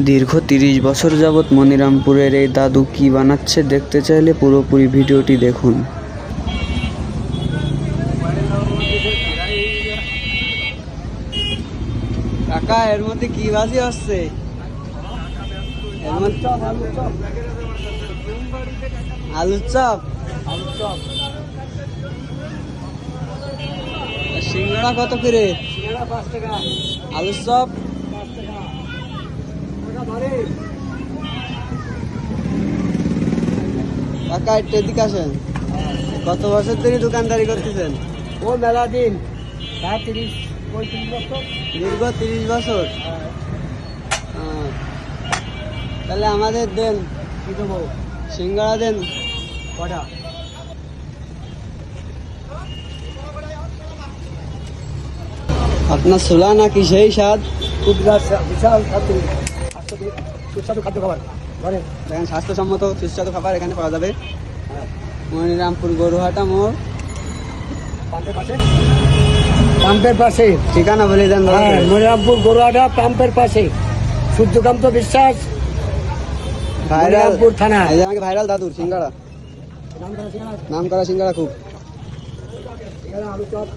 দীর্ঘ তিরিশ বছর যাবৎ মনিরামপুরের এই দাদু কি বানাচ্ছে দেখতে চাইলে পুরোপুরি ভিডিওটি দেখুন। কাকা, এর মধ্যে কি বাজি মধ্যে আলুর চপ? কত করে? আলুর চপ? কাকা একটু এদিকে আসেন। কত বছর ধরে দোকানদারি করতেছেন। ও মেলা দিন। প্রায় তিরিশ পঁয়ত্রিশ বছর। দীর্ঘ তিরিশ বছর। আহ, তাহলে আমাদের দেন। কি দেবো? সিঙ্গাড়া দেন। কটা? আপনার ছোলা নাকি সেই স্বাদ? খুব বিশাল সুস্বাদু খাদ্য খাবার। ঘরে। দেখেন স্বাস্থ্যসম্মত সুস্বাদু খাবার এখানে পাওয়া যাবে। মনিরামপুর গরুহাটা মোড়। পাম্পের পাশে। পাম্পের পাশে। ঠিকানা বলে দেন হ্যাঁ মনিরামপুর গরুয়াডা পাম্পের পাশে। সূর্যকান্ত বিশ্বাস ভাইরাল মনিরামপুর থানা। আমাকে ভাইরাল দাদুর সিঙ্গাড়া নাম করা সিঙ্গাড়া খুব। আলু চপ